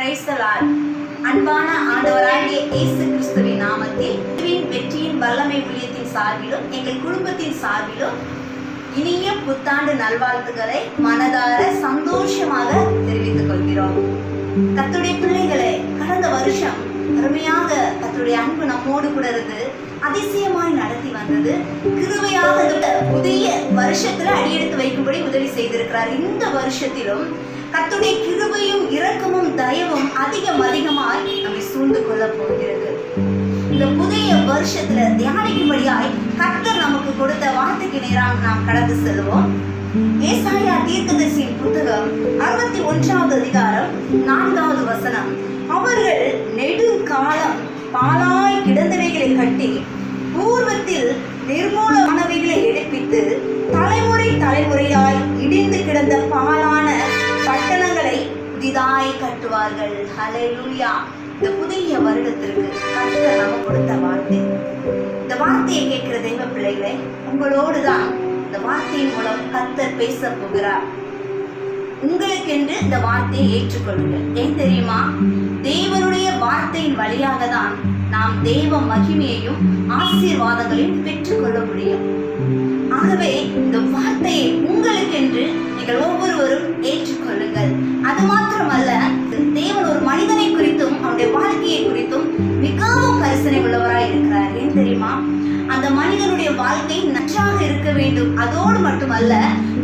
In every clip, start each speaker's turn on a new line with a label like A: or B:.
A: கிரைஸ்தலால் அன்பான ஆண்டவராகிய இயேசு கிறிஸ்துவின் நாமத்தில் வெற்றியின் வல்லமை ஊழியத்தின் சார்பிலும் எங்கள் குடும்பத்தின் சார்பிலும் இனிய புத்தாண்டு நல்வாழ்த்துக்களை மனதார சந்தோஷமாக தெரிவித்துக் கொள்கிறோம். கத்துடைய பிள்ளைகளை கடந்த வருஷம் அருமையாக கத்துடைய அன்பு நம்மோடு கூட இருந்து அதிசயமாய் நடத்தி வந்தது. கிருமையாக புதிய வருஷத்துல அடியெடுத்து வைக்கும்படி உதவி செய்திருக்கிறார். இந்த வருஷத்திலும் கத்துடைய கிருபையும் இரக்கமும் தயவும் அதிகம் அதிகமாய் நம்மை சூழ்ந்து கொள்ள போகிறது. இந்த புதிய வருஷத்துல தியானிக்கும்படியாய் கத்தர் நமக்கு கொடுத்த வார்த்தைக்கு நேராக நாம் கடந்து செல்வோம். ஏசாயா தீர்க்கதரிசியின் புத்தகம் அறுபத்தி ஒன்றாவது அதிகாரம் நான்காவது வசனம். அவர்கள் நெடுங்காலம் பாலாய் கிடந்தவைகளை கட்டி பூர்வத்தில் நிர்மூலமானவைகளை எடுப்பித்து தலைமுறை தலைமுறையாய் இடிந்து கிடந்த பால் புதிதாய் கட்டுவார்கள் ஹalleluya. இந்த புதிய வருடத்திற்கு கர்த்தர் நமக்கு கொடுத்த வார்த்தை. இந்த வார்த்தையை கேட்கிற தெய்வ பிள்ளைகளை உங்களோடு தான் இந்த வார்த்தையின் மூலம் கத்தர் பேச போகிறார். உங்களுக்கென்று இந்த வார்த்தையை ஏற்றுக்கொள்ளுங்கள். ஏன் தெரியுமா? தேவனுடைய வார்த்தையின் வழியாக தான் நாம் தெய்வ மகிமையையும் ஆசீர்வாதங்களையும் பெற்றுக்கொள்ள முடியும். ஆகவே அதோடு மட்டுமல்ல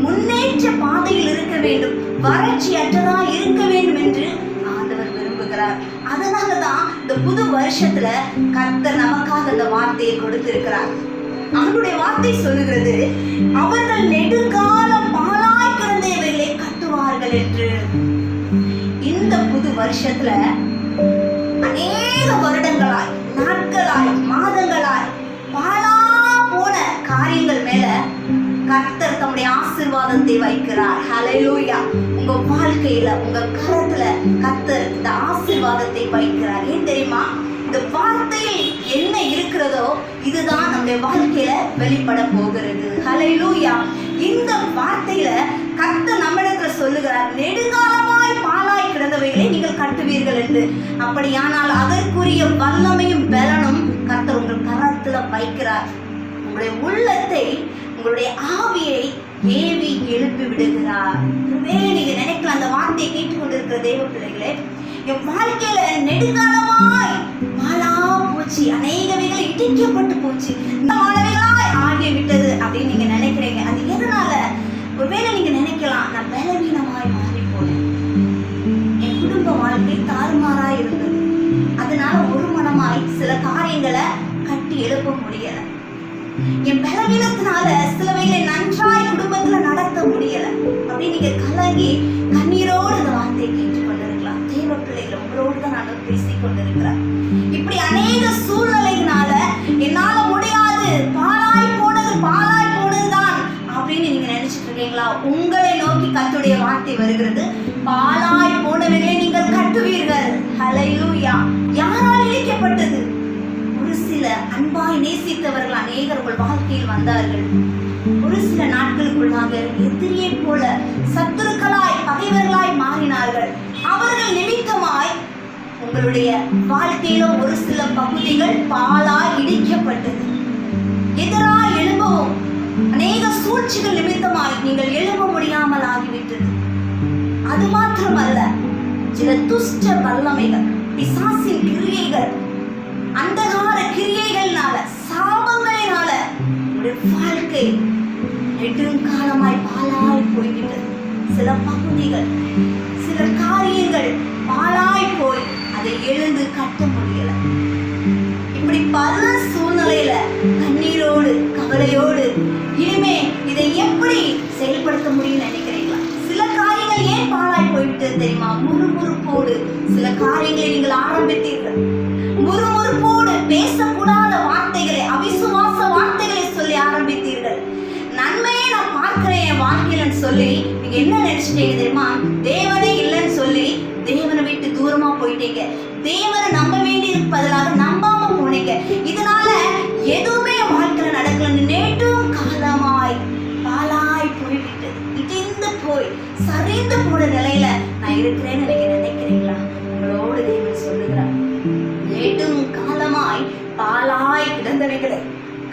A: முன்னேற்ற பாதையில் இருக்க வேண்டும் வறட்சியற்றதா இருக்க வேண்டும் என்று ஆண்டவர் விரும்புகிறார். அதனால தான் இந்த புது வருஷத்துல கர்த்தர் நமக்காக அந்த வார்த்தையை கொடுத்திருக்கிறார். அவருடைய வார்த்தை சொல்லுகிறது அவர்கள் நெடுங்காலம் பாலாய் கிடந்தவைகளை கட்டுவார்கள் என்று. இந்த புது வருஷத்துல அநேக வருடங்களாய் ஆசீர்வாதத்தை வைக்கிறார். ஹalleluya உங்க வாழ்க்கையில உங்க கரத்துல கத்தர் இந்த ஆசீர்வாதத்தை வைக்கிறார். ஏன் தெரியுமா? இந்த வார்த்தையில் என்ன இருக்கிறதோ இதுதான் நம்முடைய வாழ்க்கையில வெளிப்பட போகிறது. ஹalleluya இந்த வார்த்தையில கத்த நம்மிடத்துல சொல்லுகிறார் நெடுங்காலமாய் பாலாய் கிடந்தவைகளை நீங்கள் கட்டுவீர்கள் என்று. அப்படியானால் அதற்குரிய வல்லமையும் பலனும் கத்தர் உங்கள் கரத்துல வைக்கிறார். உங்களுடைய உள்ளத்தை உங்களுடைய ஆவியை ஏவி எழுப்பி விடுகிறார் ஒருவேளை நீங்க நினைக்கலாம் அந்த வார்த்தையை கேட்டுக்கொண்டிருக்கிற தெய்வ பிள்ளைகளே என் வாழ்க்கையில நெடுங்காலமாய் மாலா போச்சு. அநேகவைகள் இடிக்கப்பட்டு போச்சு. இந்த மாணவிகளாய் ஆகிய விட்டது அப்படின்னு நீங்க நினைக்கிறீங்க. அது எதனால? ஒருவேளை நீங்க நினைக்கலாம் நான் பலவீனமாய் மாறி போனேன் என் குடும்ப வாழ்க்கை தாறுமாறாய் இருந்தது. அதனால ஒரு மனமாய் சில காரியங்களை கட்டி எழுப்ப முடியலை. என் பலவீனத்தினால சிலவைகளை நன்றாய் குடும்பத்துல நடத்த முடியல. அப்படி நீங்க கலங்கி கண்ணீரோடு இந்த வார்த்தையை கேட்டுக் கொண்டிருக்கலாம் தேவ பிள்ளைகள் உங்களோடு தான் நான் பேசிக் கொண்டிருக்கிறேன். இப்படி அநேக சூழ்நிலைகளால என்னால முடியாது. பாலாய் போனது பாலாய் போனதுதான் அப்படின்னு நீங்க நினைச்சிட்டு இருக்கீங்களா? உங்களை நோக்கி கத்துடைய வார்த்தை வருகிறது. பாலாய் போனவைகளை நீங்கள் கட்டுவீர்கள். ஹலையூயா யாரால் இழைக்கப்பட்டது? அன்பாய் நேசித்தவர்கள் அநேகர் உங்கள் வாழ்க்கையில் வந்தார்கள். ஒரு சில நாட்களுக்குள்ளாக எதிரியை போல சத்துருக்களாய் பகைவர்களாய் மாறினார்கள். அவர்கள் நிமித்தமாய் உங்களுடைய வாழ்க்கையில ஒரு சில பகுதிகள் பாலாய் இடிக்கப்பட்டது. எதிராய் எழும்பவும் அநேக சூழ்ச்சிகள் நிமித்தமாய் நீங்கள் எழும்ப முடியாமல் ஆகிவிட்டது. அது மாத்திரமல்ல சில துஷ்ட வல்லமைகள் பிசாசின் கிரியைகள் அந்தகார கிரியைகள்னால சாபங்களினால ஒரு வாழ்க்கை நெடுங்காலமாய் பாலாய் போய்விட்டது. சில பகுதிகள் சில காரியங்கள் பாலாய் போய் அதை எழுந்து கட்ட முடியல. இப்படி பல சூழ்நிலையில கண்ணீரோடு கவலையோடு இனிமே இதை எப்படி செயல்படுத்த முடியும்னு நினைக்கிறீங்களா? சில காரியங்கள் ஏன் பாழாய் போய்விட்டது தெரியுமா? முறுமுறுப்போடு சில காரியங்களை நீங்கள் ஆரம்பித்தீர்கள். முறுமுறு பேசக்கூடாத வார்த்தைகளை அவிசுவாச வார்த்தைகளை சொல்லி ஆரம்பித்தீர்கள். நன்மையை நான் பார்க்கிறேன் என் வாழ்க்கையிலன்னு சொல்லி நீங்க என்ன நினைச்சிட்டீங்க தெரியுமா? தேவனே இல்லைன்னு சொல்லி தேவனை விட்டு தூரமா போயிட்டீங்க. தேவனை நம்ப வேண்டி பதிலாக நம்பாம போனீங்க. இதனால எதுவுமே என் வாழ்க்கையில நடக்கலன்னு நேற்றும் காலமாய் பாலாய் போய்விட்டது. இடிந்து போய் சரிந்து போன நிலையில நான் இருக்கிறேன்னு நீங்க நினைக்கிறீங்களா? உங்களோட மரமாய் பாலாய் கிடந்தவைகளை.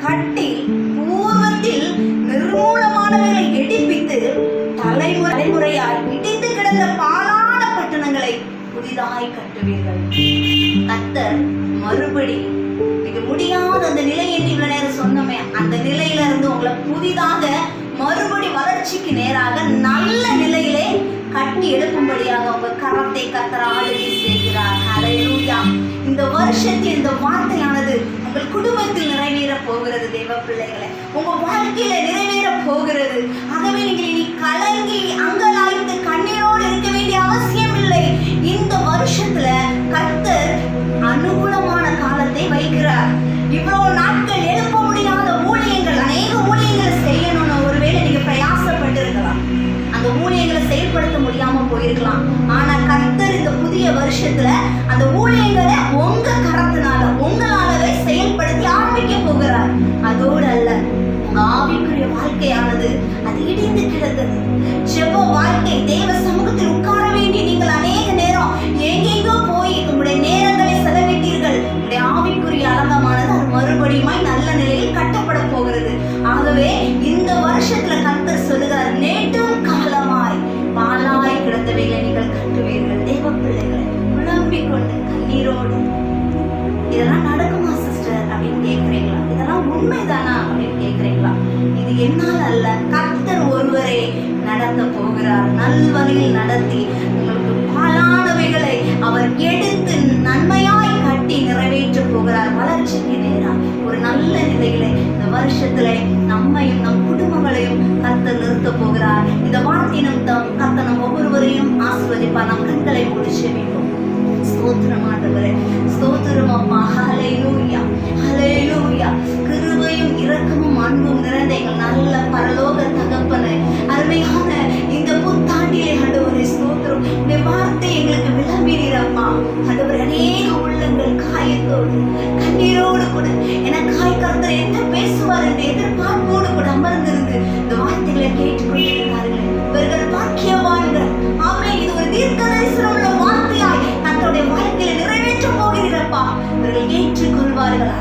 A: கட்டி பூர்வத்தில் நிர்மூலமானவைகளை எடுப்பித்து தலைமுறை தலைமுறையாய் இடித்து கிடந்த பாலான பட்டணங்களை புதிதாய் கட்டுவீர்கள். கத்தர் மறுபடி இது முடியாத அந்த நிலை என்று இவ்வளவு நேரம் சொன்னோமே. அந்த நிலையில இருந்து உங்களை புதிதாக மறுபடி வளர்ச்சிக்கு நேராக நல்ல நிலையிலே கட்டி எழுப்பும்படியாக உங்க கரத்தை கத்தராக ஆளுகை இந்த வருஷத்தில் இந்த வார்த்தையானது உங்கள் குடும்பத்தில் நிறைவேற போகிறது தேவ பிள்ளைகளை உங்க வாழ்க்கையில நிறைவேற போகிறது. ஆகவே நீங்கள் இனி கலங்கி அங்க ஆவிக்குரிய வாழ்க்கையானது அது இடிந்து கிடந்தது. ஜெப வாழ்க்கை தேவ சமூகத்தில் உட்கார வேண்டி நீங்கள் அனைவரும் போகிறார். நல்வழியில் நடத்தி உங்களுக்கு பாலானவைகளை அவர் எடுத்து நன்மையாய் கட்டி நிறைவேற்ற போகிறார். வளர்ச்சிக்கு நேரம். ஒரு நல்ல நிலையில இந்த வருஷத்துல நம்மையும் நம் குடும்பங்களையும் கத்த நிறுத்த போகிறார். இந்த வார்த்தை நிமித்தம் கர்த்தர் நம் ஒவ்வொருவரையும் ஆஸ்வதிப்பார் நம் கண்களை முடிச்சு வைப்போம் ஸ்தோத்திரம் ஆண்டவரே. ஸ்தோத்திரம் அம்மா அம்மா அநேக உள்ளங்கள் காயத்தோடு கண்ணீரோடு கூட எனக்காய் கருத்தர் என்ன பேசுவார் என்று கூட அமர்ந்திருந்து இந்த வார்த்தைகளை கேட்டுக்கொண்டிருக்கிறார்கள். இவர்கள் பாக்கியவான்கள். ஆமே இது ஒரு தீர்க்க தரிசனம் உள்ள நிறைவேற்ற போகிறீரப்பா இவர்கள் ஏற்றுக்கொள்வார்களா?